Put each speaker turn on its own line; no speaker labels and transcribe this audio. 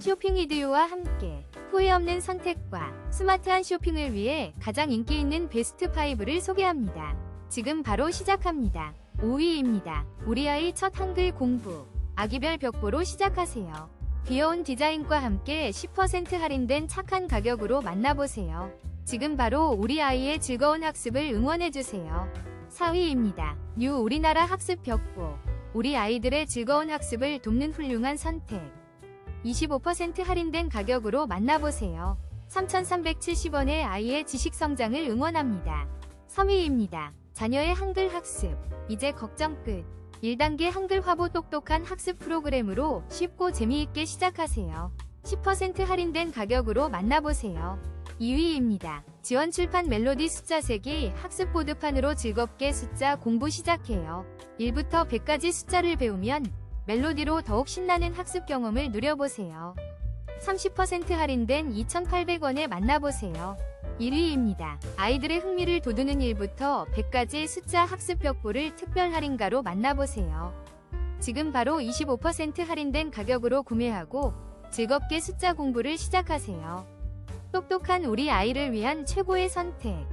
쇼핑 이디오와 함께 후회 없는 선택과 스마트한 쇼핑을 위해 가장 인기 있는 베스트 5를 소개합니다. 지금 바로 시작합니다. 5위입니다. 우리 아이 첫 한글 공부. 아기별 벽보로 시작하세요. 귀여운 디자인과 함께 10% 할인된 착한 가격으로 만나보세요. 지금 바로 우리 아이의 즐거운 학습을 응원해주세요. 4위입니다. 뉴 우리나라 학습 벽보. 우리 아이들의 즐거운 학습을 돕는 훌륭한 선택. 25% 할인된 가격으로 만나보세요. 3,370원의 아이의 지식 성장을 응원합니다. 3위입니다. 자녀의 한글 학습. 이제 걱정 끝. 1단계 한글 화보 똑똑한 학습 프로그램으로 쉽고 재미있게 시작하세요. 10% 할인된 가격으로 만나보세요. 2위입니다. 지원 출판 멜로디 숫자 세기 학습 보드판으로 즐겁게 숫자 공부 시작해요. 1부터 100까지 숫자를 배우면 멜로디로 더욱 신나는 학습 경험을 누려보세요. 30% 할인된 2,800원에 만나보세요. 1위입니다. 아이들의 흥미를 돋우는 1부터 100까지 숫자 학습 벽보를 특별 할인가로 만나보세요. 지금 바로 25% 할인된 가격으로 구매하고 즐겁게 숫자 공부를 시작하세요. 똑똑한 우리 아이를 위한 최고의 선택.